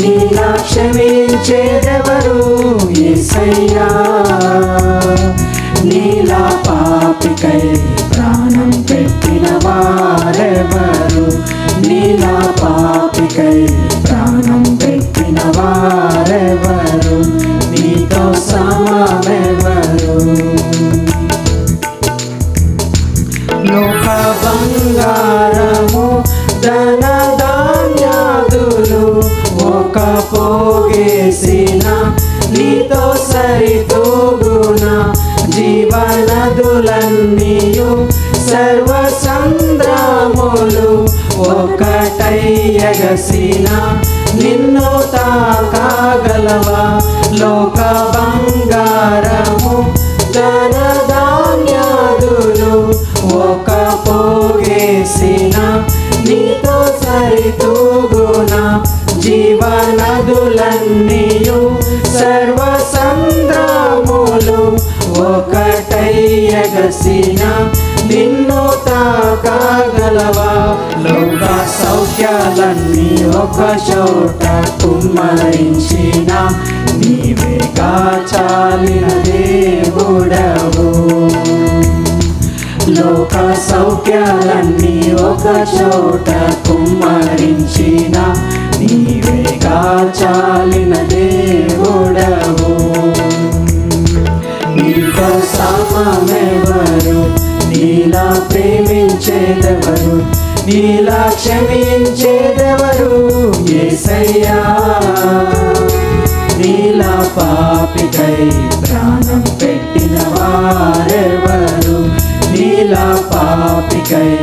నీలా క్షమించేదెవరు పోగేసిన నీతో సరితూగున జీవనదులన్నీయు సర్వ సంద్రములు ఒకటయ్యగసిన నిన్ను తాకాగలవా లోక సర్వ సంద్రములు ఒకటయ్యగసిన నిన్ను తాకాగలవా? లోక సౌఖ్యాలన్నీ ఒక చోట కుమ్మరించిన నీవేగా చాలిన దేవుడవు. లోక సౌఖ్యాలన్నీ ఒక చోట కుమ్మరించిన నీవే కాచాలిన దేవుడవు. నీతో సమమెవరు నీలా ప్రేమించేదెవరు? నీలా క్షమించేదెవరు? ఏసయ్యా. నీలా పాపికై ప్రాణం పెట్టిన వారెవరు? నీలా పాపికై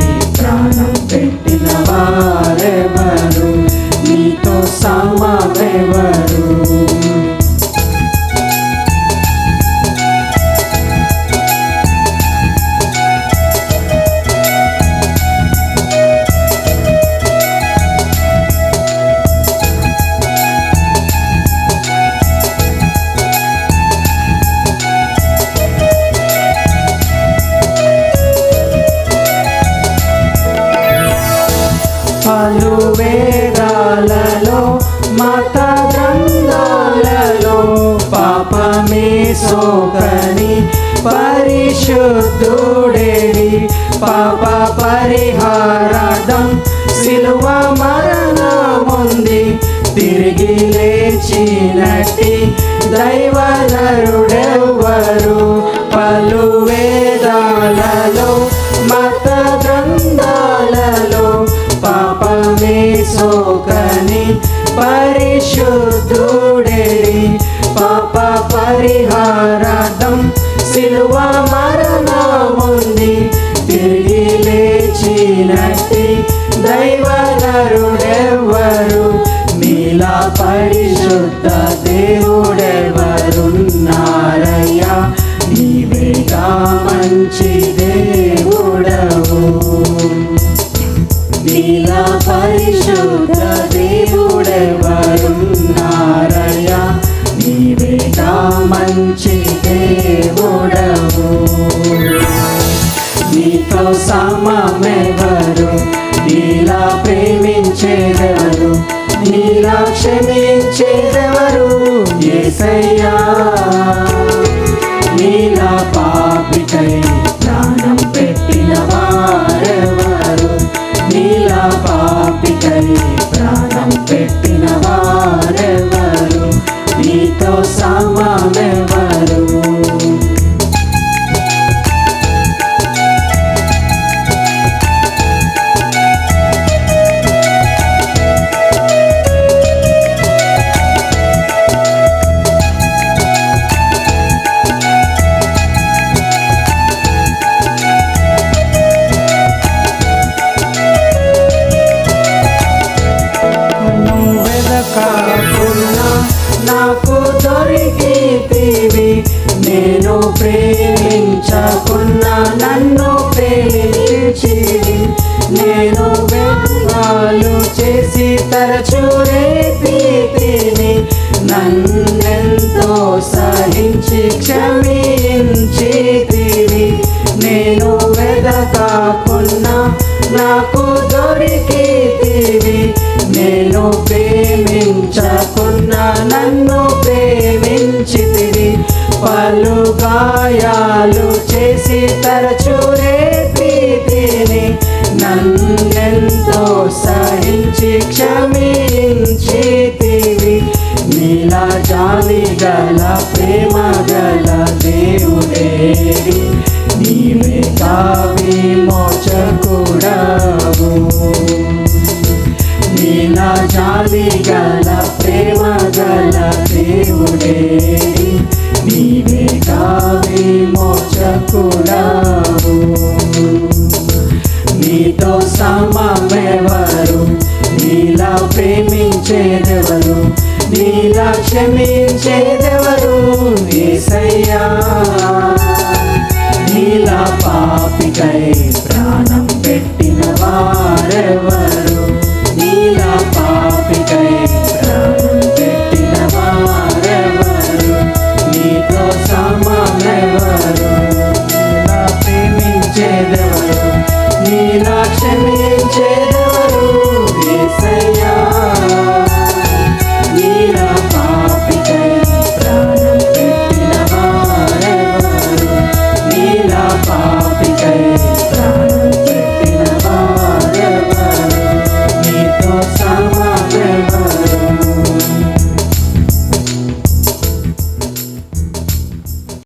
వేదాలలో మత గ్రంథాలలో పాపమే సోకని పరిశుద్ధుడేడి పాప పరిహారార్థం సిలువ మరణముంది. తిరిగి లేచినట్టి దైవనరుడెవ్వరు సిలువ మరణముంది. తిరిగి లేచినట్టి దైవనరుడెవ్వరు నీలా పరిశుద్ధ దేవుడెవరున్నారయ్యా మంచి దేవుడవు. నీతో సమమెవరు? నీలా ప్రేమించేదెవరు? నీలా క్షమించేదెవరు? ఏసయ్యా తరచూరే ప్రీతిని నన్నెంతో సహించి క్షమించి తిని నేను వెదకాకున్నా నాకు దొరికి తిని నేను ప్రేమించకున్నా నన్ను ప్రేమించి తిని పలు గాయాలు చేసి తరచు గల ప్రేమ గల దేవుడే. నీవే కావి మోచకుడవు నీలా జాలి గల ప్రేమ గల దేవుడే. నీవే కావి మోచకుడవు నీతో సమమెవరు నీలా ప్రేమించేదే నీలా క్షమించేదెవరు ఏసయ్యా నీలా పాపికై